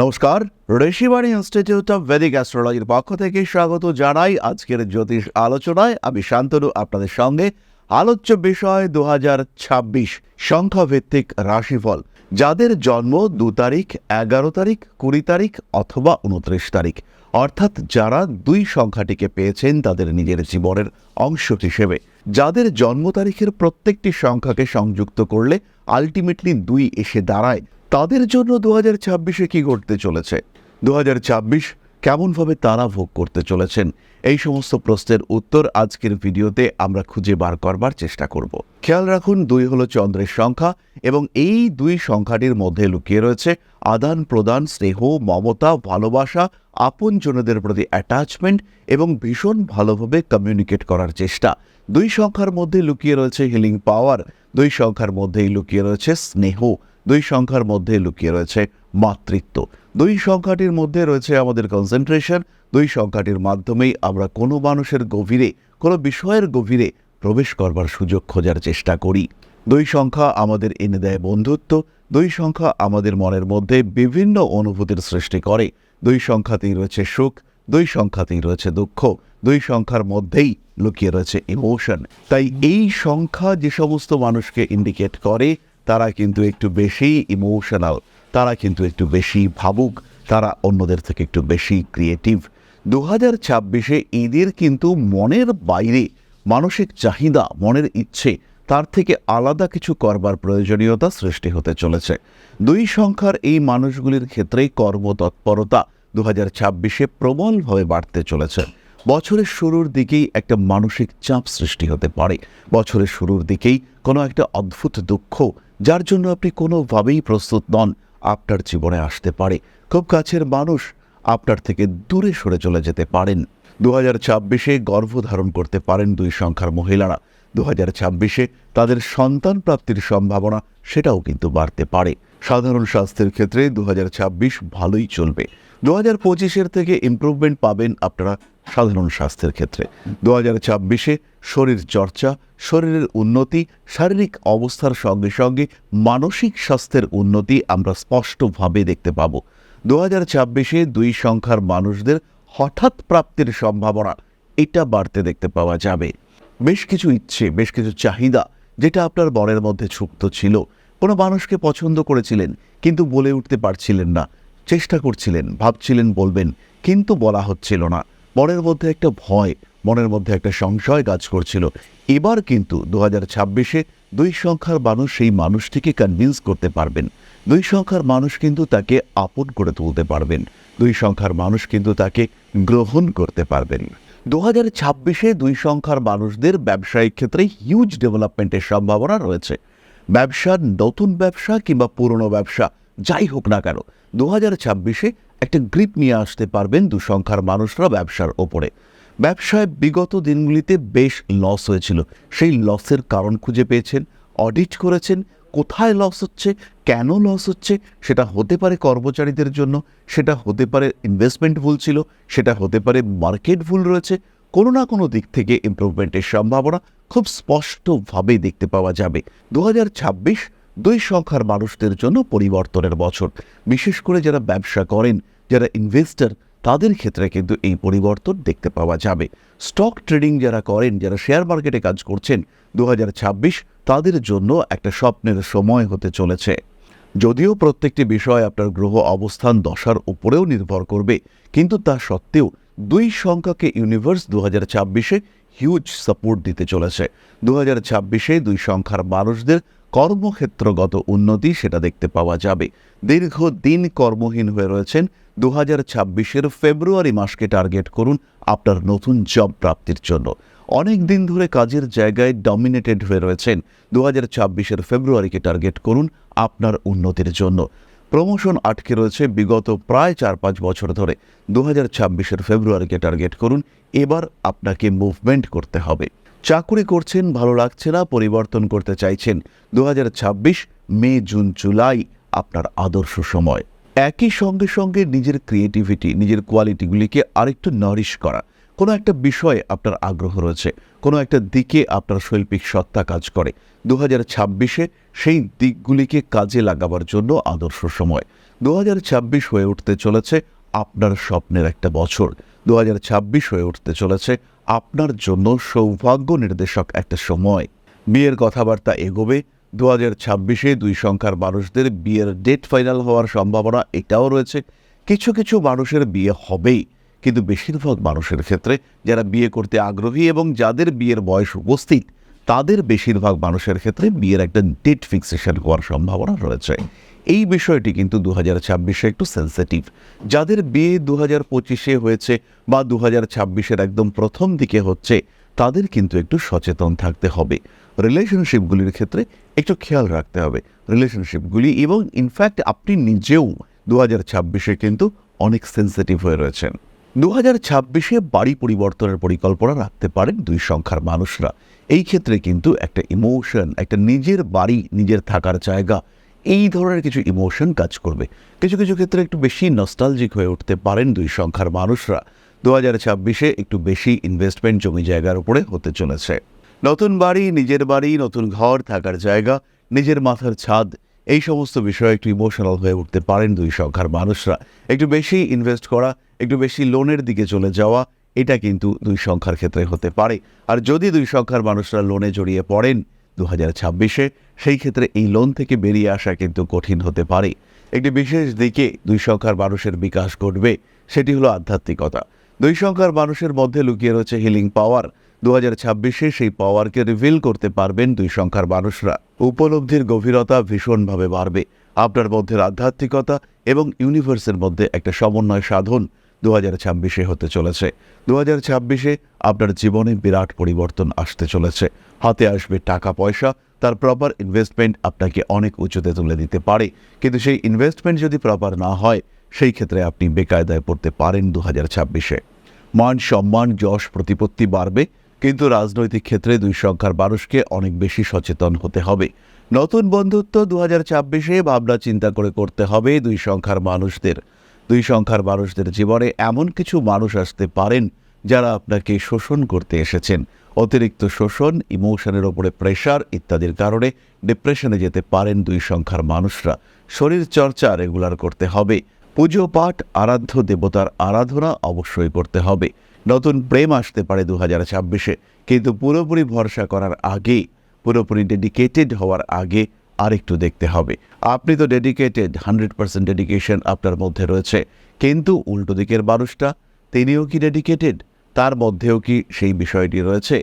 নমস্কার, Rishibani institute of Vedic অ্যাস্ট্রোলজির পক্ষ থেকে স্বাগত জানাই আজকের জ্যোতিষ আলোচনায়। আমি শান্তনু, আপনাদের সঙ্গে। আলোচ্য বিষয় দু হাজার ছাব্বিশ, সংখ্যাভিত্তিক রাশিফল। যাদের জন্ম দু তারিখ, এগারো তারিখ, কুড়ি তারিখ অথবা উনত্রিশ তারিখ। অর্থাৎ যারা দুই সংখ্যাটিকে পেয়েছেন তাদের নিজের জীবনের অংশ হিসেবে। যাদের জন্ম তারিখের প্রত্যেকটি সংখ্যাকে সংযুক্ত করলে আলটিমেটলি দুই এসে দাঁড়ায়। তাদের জন্য দু হাজার ছাব্বিশে কী ঘটতে চলেছে? দু হাজার ছাব্বিশ কেমনভাবে তারা ভোগ করতে চলেছেন? এই সমস্ত প্রশ্নের উত্তর আজকের ভিডিওতে আমরা খুঁজে বার করবার চেষ্টা করব। খেয়াল রাখুন, দুই হলো চন্দ্রের সংখ্যা এবং এই দুই সংখ্যাটির মধ্যে লুকিয়ে রয়েছে আদান প্রদান, স্নেহ, মমতা, ভালোবাসা আপনজনদের প্রতি অ্যাটাচমেন্ট এবং ভীষণ ভালোভাবে কমিউনিকেট করার চেষ্টা। দুই সংখ্যার মধ্যে লুকিয়ে রয়েছে হিলিং পাওয়ার দুই সংখ্যার মধ্যেই লুকিয়ে রয়েছে স্নেহ। দুই সংখ্যার মধ্যে লুকিয়ে রয়েছে মাতৃত্ব। দুই সংখ্যাটির মধ্যে রয়েছে আমাদের কনসেন্ট্রেশন দুই সংখ্যাটির মাধ্যমেই আমরা কোনো মানুষের গভীরে, কোনো বিষয়ের গভীরে প্রবেশ করবার সুযোগ খোঁজার চেষ্টা করি। দুই সংখ্যা আমাদের এনে দেয় বন্ধুত্ব, দুই সংখ্যা আমাদের মনের মধ্যে বিভিন্ন অনুভূতির সৃষ্টি করে। দুই সংখ্যাতেই রয়েছে সুখ, দুই সংখ্যাতেই রয়েছে দুঃখ, দুই সংখ্যার মধ্যেই লুকিয়ে রয়েছে ইমোশন তাই এই সংখ্যা যে সমস্ত মানুষকে ইন্ডিকেট করে তারা কিন্তু একটু বেশি ইমোশনাল তারা কিন্তু একটু বেশি ভাবুক, তারা অন্যদের থেকে একটু বেশি ক্রিয়েটিভ দু হাজার ছাব্বিশে এদের কিন্তু মনের বাইরে, মানসিক চাহিদা, মনের ইচ্ছে, তার থেকে আলাদা কিছু করবার প্রয়োজনীয়তা সৃষ্টি হতে চলেছে। দুই সংখ্যার এই মানুষগুলির ক্ষেত্রে কর্মতৎপরতা দু হাজার ছাব্বিশে প্রবলভাবে বাড়তে চলেছে। বছরের শুরুর দিকেই একটা মানসিক চাপ সৃষ্টি হতে পারে। বছরের শুরুর দিকেই কোনো একটা অদ্ভুত দুঃখ, যার জন্য আপনি কোনোভাবেই প্রস্তুত নন, আপনার জীবনে আসতে পারে। খুব কাছের মানুষ আপনার থেকে দূরে সরে চলে যেতে পারেন। দু হাজার ছাব্বিশে গর্ভধারণ করতে পারেন দুই সংখ্যার মহিলারা। দু হাজার ছাব্বিশে তাদের সন্তান প্রাপ্তির সম্ভাবনা সেটাও কিন্তু বাড়তে পারে। সাধারণ স্বাস্থ্যের ক্ষেত্রে দু হাজার ছাব্বিশ ভালোই চলবে। দু হাজার পঁচিশের থেকে ইম্প্রুভমেন্ট পাবেন আপনারা সাধারণ স্বাস্থ্যের ক্ষেত্রে। দু হাজার ছাব্বিশে শরীর চর্চা, শরীরের উন্নতি, শারীরিক অবস্থার সঙ্গে সঙ্গে মানসিক স্বাস্থ্যের উন্নতি আমরা স্পষ্টভাবে দেখতে পাব। দু হাজার ছাব্বিশে দুই সংখ্যার মানুষদের হঠাৎ প্রাপ্তির সম্ভাবনা, এটা বাড়তে দেখতে পাওয়া যাবে। বেশ কিছু ইচ্ছে, বেশ কিছু চাহিদা, যেটা আপনার মনের মধ্যে সুপ্ত ছিল। কোনো মানুষকে পছন্দ করেছিলেন, কিন্তু বলে উঠতে পারছিলেন না। চেষ্টা করছিলেন, ভাবছিলেন বলবেন, কিন্তু বলা হচ্ছিল না। মনের মধ্যে একটা ভয়, মনের মধ্যে একটা সংশয় কাজ করছিল। এবার কিন্তু দু হাজার ছাব্বিশে দুই সংখ্যার মানুষ সেই মানুষটিকে কনভিন্স করতে পারবেন। দুই সংখ্যার মানুষ কিন্তু তাকে আপন করে তুলতে পারবেন। দুই সংখ্যার মানুষ কিন্তু তাকে গ্রহণ করতে পারবেন। দু হাজার ছাব্বিশে দুই সংখ্যার মানুষদের ব্যবসায়িক ক্ষেত্রে হিউজ ডেভেলপমেন্টের সম্ভাবনা রয়েছে। ব্যবসা নতুন ব্যবসা কিংবা পুরনো ব্যবসা, যাই হোক না কেন দু হাজার ছাব্বিশে একটা গ্রিপ নিয়ে আসতে পারবেন দু সংখ্যার মানুষরা ব্যবসার ওপরে। ব্যবসায় বিগত দিনগুলিতে বেশ লস হয়েছিল। সেই লসের কারণ খুঁজে পেয়েছেন অডিট করেছেন, কোথায় লস হচ্ছে, কেন লস হচ্ছে, সেটা হতে পারে কর্মচারীদের জন্য, সেটা হতে পারে ইনভেস্টমেন্ট ভুল ছিল, সেটা হতে পারে মার্কেট ভুল রয়েছে, কোনো না কোনো দিক থেকে ইমপ্রুভমেন্টের সম্ভাবনা খুব স্পষ্টভাবে দেখতে পাওয়া যাবে। দু হাজার ছাব্বিশ দুই সংখ্যার মানুষদের জন্য পরিবর্তনের বছর। বিশেষ করে যারা ব্যবসা করেন, যারা ইনভেস্টর তাদের ক্ষেত্রে কিন্তু এই পরিবর্তন দেখতে পাওয়া যাবে। স্টক ট্রেডিং যারা করেন, যারা শেয়ার মার্কেটে কাজ করছেন দু হাজার ছাব্বিশ তাদের জন্য একটা স্বপ্নের সময় হতে চলেছে। যদিও প্রত্যেকটি বিষয় আপনার গ্রহ অবস্থান দশার উপরেও নির্ভর করবে, কিন্তু তা সত্ত্বেও দুই সংখ্যাকে ইউনিভার্স দু হাজার হিউজ সাপোর্ট দিতে চলেছে। দু হাজার দুই সংখ্যার মানুষদের কর্মক্ষেত্রগত উন্নতি সেটা দেখতে পাওয়া যাবে। দীর্ঘদিন কর্মহীন হয়ে রয়েছেন। দু হাজার ছাব্বিশের ফেব্রুয়ারি মাসকে টার্গেট করুন আপনার নতুন জব প্রাপ্তির জন্য। অনেক দিন ধরে কাজের জায়গায় ডমিনেটেড হয়ে রয়েছেন। দু হাজার ছাব্বিশের ফেব্রুয়ারিকে টার্গেট করুন আপনার উন্নতির জন্য। প্রমোশন আটকে রয়েছে বিগত প্রায় চার পাঁচ বছর ধরে। দু হাজার ছাব্বিশের ফেব্রুয়ারিকে টার্গেট করুন। এবার আপনাকে মুভমেন্ট করতে হবে। চাকুরি করছেন, ভালো লাগছে না, পরিবর্তন করতে চাইছেন। দু হাজার ছাব্বিশ মে, জুন, জুলাই, আপনার আদর্শ সময়। একই সঙ্গে সঙ্গে নিজের ক্রিয়েটিভিটি নিজের কোয়ালিটিগুলিকে আরেকটু নারিশ করা। কোনো একটা বিষয়ে আপনার আগ্রহ রয়েছে, কোনো একটা দিকে আপনার শৈল্পিক সত্তা কাজ করে। দু হাজার ছাব্বিশে সেই দিকগুলিকে কাজে লাগাবার জন্য আদর্শ সময়। দু ছাব্বিশ হয়ে উঠতে চলেছে আপনার স্বপ্নের একটা বছর। দু হাজার ছাব্বিশ হয়ে উঠতে চলেছে আপনার জন্য সৌভাগ্য নির্দেশক একটা সময়। বিয়ের কথাবার্তা এগোবে দু হাজার ছাব্বিশে দুই সংখ্যার মানুষদের বিয়ের ডেট ফাইনাল হওয়ার সম্ভাবনা এটাও রয়েছে। কিছু কিছু মানুষের বিয়ে হবেই, কিন্তু বেশিরভাগ মানুষের ক্ষেত্রে যারা বিয়ে করতে আগ্রহী এবং যাদের বিয়ের বয়স উপস্থিত তাদের বেশিরভাগ মানুষের ক্ষেত্রে বিয়ের একটা ডেট ফিক্সেশন হওয়ার সম্ভাবনা রয়েছে। এই বিষয়টি কিন্তু দু হাজার ছাব্বিশে একটু সেন্সিটিভ যাদের বিয়ে দু হাজার পঁচিশে হয়েছে বা দু হাজার ছাব্বিশের একদম প্রথম দিকে হচ্ছে, তাদের কিন্তু একটু সচেতন থাকতে হবে। রিলেশনশিপগুলির ক্ষেত্রে একটু খেয়াল রাখতে হবে। রিলেশনশিপগুলি এবং ইনফ্যাক্ট আপনি নিজেও দু হাজার ছাব্বিশে কিন্তু অনেক সেন্সিটিভ হয়ে রয়েছেন। দু হাজার ছাব্বিশে বাড়ি পরিবর্তনের পরিকল্পনা রাখতে পারেন দুই সংখ্যার মানুষরা। এই ক্ষেত্রে কিন্তু একটা ইমোশন একটা নিজের বাড়ি, নিজের থাকার জায়গা, এই ধরনের কিছু ইমোশন কাজ করবে। কিছু কিছু ক্ষেত্রে একটু বেশি নস্টালজিক হয়ে উঠতে পারেন দুই সংখ্যার মানুষরা। দু হাজার ছাব্বিশে একটু বেশি ইনভেস্টমেন্ট জমি জায়গার উপরে হতে চলেছে। নতুন বাড়ি, নিজের বাড়ি, নতুন ঘর, থাকার জায়গা, নিজের মাথার ছাদ, এই সমস্ত বিষয়ে একটু ইমোশনাল হয়ে উঠতে পারেন দুই সংখ্যার মানুষরা। একটু বেশি ইনভেস্ট করা একটু বেশি লোনের দিকে চলে যাওয়া, এটা কিন্তু দুই সংখ্যার ক্ষেত্রে হতে পারে। আর যদি দুই সংখ্যার মানুষরা লোনে জড়িয়ে পড়েন দু হাজার ছাব্বিশে, সেই ক্ষেত্রে এই লোন থেকে বেরিয়ে আসা কিন্তু কঠিন হতে পারে। একটি বিশেষ দিকে দুই সংখ্যার মানুষের বিকাশ ঘটবে, সেটি হলো আধ্যাত্মিকতা। দুই সংখ্যার মানুষের মধ্যে লুকিয়ে রয়েছে হিলিং পাওয়ার দু হাজার ছাব্বিশে সেই পাওয়ারকে রিভিল করতে পারবেন দুই সংখ্যার মানুষরা। উপলব্ধির গভীরতা ভীষণভাবে বাড়বে। আপনার মধ্যে আধ্যাত্মিকতা এবং ইউনিভার্সের মধ্যে একটা সমন্বয় সাধন দু হাজার ছাব্বিশে হতে চলেছে। দু হাজার ছাব্বিশে আপনার জীবনে বিরাট পরিবর্তন আসতে চলেছে। হাতে আসবে টাকা, পয়সা, তার প্রপার ইনভেস্টমেন্ট আপনাকে অনেক উঁচুতে তুলে দিতে পারে। কিন্তু সেই ইনভেস্টমেন্ট যদি প্রপার না হয়, সেই ক্ষেত্রে আপনি বেকায়দায় পড়তে পারেন দু হাজার ছাব্বিশে। মান সম্মান, যশ, প্রতিপত্তি বাড়বে, কিন্তু রাজনৈতিক ক্ষেত্রে দুই সংখ্যার মানুষকে অনেক বেশি সচেতন হতে হবে। নতুন বন্ধুত্ব দু হাজার ছাব্বিশে ভাবনা চিন্তা করে করতে হবে দুই সংখ্যার মানুষদের। দুই সংখ্যার মানুষদের জীবনে এমন কিছু মানুষ আসতে পারেন যারা আপনাকে শোষণ করতে এসেছেন। অতিরিক্ত শোষণ, ইমোশনের ওপরে প্রেশার ইত্যাদির কারণে ডিপ্রেশনে যেতে পারেন দুই সংখ্যার মানুষরা। শরীর চর্চা রেগুলার করতে হবে। পুজো পাঠ, আরাধ্য দেবতার আরাধনা অবশ্যই করতে হবে। নতুন প্রেম আসতে পারে দু হাজার ছাব্বিশে, কিন্তু পুরোপুরি ভরসা করার আগে, পুরোপুরি ডেডিকেটেড হওয়ার আগে আরেকটু দেখতে হবে। আপনি তো ডেডিকেটেড হান্ড্রেড পার্সেন্ট ডেডিকেশন আপনার মধ্যে রয়েছে। কিন্তু উল্টো দিকের মানুষটা, তিনিও কি ডেডিকেটেড তার মধ্যেও কি সেই বিষয়টি রয়েছে?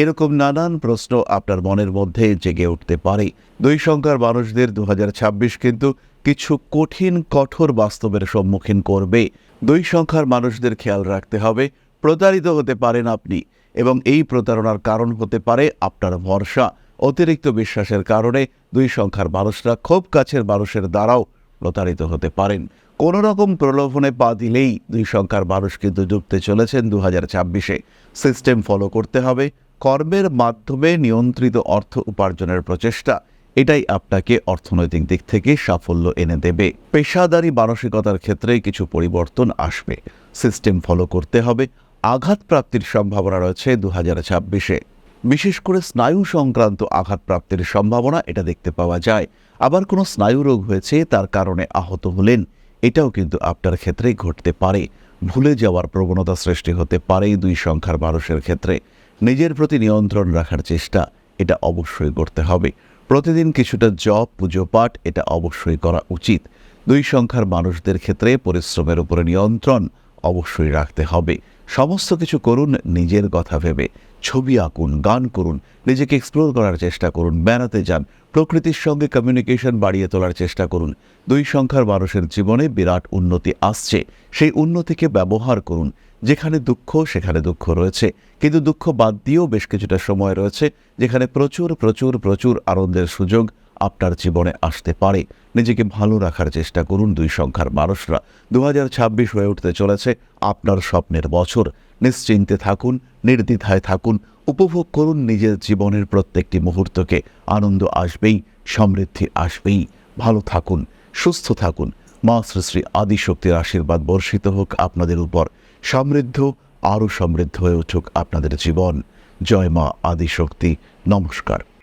এরকম নানান প্রশ্ন আপনার মনের মধ্যে জেগে উঠতে পারে। দুই সংখ্যার মানুষদের দু হাজার ছাব্বিশ কিন্তু কিছু কঠিন, কঠোর বাস্তবের সম্মুখীন করবে। দুই সংখ্যার মানুষদের খেয়াল রাখতে হবে, প্রতারিত হতে পারেন আপনি এবং এই প্রতারণার কারণ হতে পারে আপনার ভরসা। অতিরিক্ত বিশ্বাসের কারণে দুই সংখ্যার মানুষরা খুব কাছের মানুষের দ্বারাও প্রতারিত হতে পারেন। কোনো রকম প্রলোভনে পা দিলেই দুই সংখ্যার মানুষ কিন্তু ডুবতে চলেছেন দু হাজার ছাব্বিশে। সিস্টেম ফলো করতে হবে, কর্মের মাধ্যমে নিয়ন্ত্রিত অর্থ উপার্জনের প্রচেষ্টা। এটাই আপনাকে অর্থনৈতিক দিক থেকে সাফল্য এনে দেবে। পেশাদারি মানসিকতার ক্ষেত্রে কিছু পরিবর্তন আসবে। সিস্টেম ফলো করতে হবে আঘাত প্রাপ্তির সম্ভাবনা রয়েছে দু হাজার ছাব্বিশে। বিশেষ করে স্নায়ু সংক্রান্ত আঘাত প্রাপ্তির সম্ভাবনা এটা দেখতে পাওয়া যায়। আবার কোনো স্নায়ু রোগ হয়েছে, তার কারণে আহত হলেন। এটাও কিন্তু আপনার ক্ষেত্রেই ঘটতে পারে। ভুলে যাওয়ার প্রবণতা সৃষ্টি হতে পারে দুই সংখ্যার মানুষের ক্ষেত্রে। নিজের প্রতি নিয়ন্ত্রণ রাখার চেষ্টা এটা অবশ্যই করতে হবে। প্রতিদিন কিছুটা জপ, পুজো পাঠ এটা অবশ্যই করা উচিত। দুই সংখ্যার মানুষদের ক্ষেত্রে পরিশ্রমের উপরে নিয়ন্ত্রণ অবশ্যই রাখতে হবে। সমস্ত কিছু করুন নিজের কথা ভেবে। ছবি আঁকুন, গান করুন, নিজেকে এক্সপ্লোর করার চেষ্টা করুন, বেড়াতে যান, প্রকৃতির সঙ্গে কমিউনিকেশন বাড়িয়ে তোলার চেষ্টা করুন। দুই সংখ্যার মানুষের জীবনে বিরাট উন্নতি আসছে, সেই উন্নতিকে ব্যবহার করুন। যেখানে দুঃখ, সেখানে দুঃখ রয়েছে, কিন্তু দুঃখ বাদ দিয়েও বেশ কিছুটা সময় রয়েছে, যেখানে প্রচুর প্রচুর প্রচুর আনন্দের সুযোগ আপনার জীবনে আসতে পারে। নিজেকে ভালো রাখার চেষ্টা করুন দুই সংখ্যার মানুষরা। দু হাজার ছাব্বিশ হয়ে উঠতে চলেছে আপনার স্বপ্নের বছর। নিশ্চিন্তে থাকুন, নির্দ্বিধায় থাকুন, উপভোগ করুন নিজের জীবনের প্রত্যেকটি মুহূর্তকে। আনন্দ আসবেই, সমৃদ্ধি আসবেই। ভালো থাকুন, সুস্থ থাকুন। মা শ্রী আদিশক্তির আশীর্বাদ বর্ষিত হোক আপনাদের উপর। সমৃদ্ধ, আরও সমৃদ্ধ হয়ে উঠুক আপনাদের জীবন। জয় মা আদিশক্তি। নমস্কার।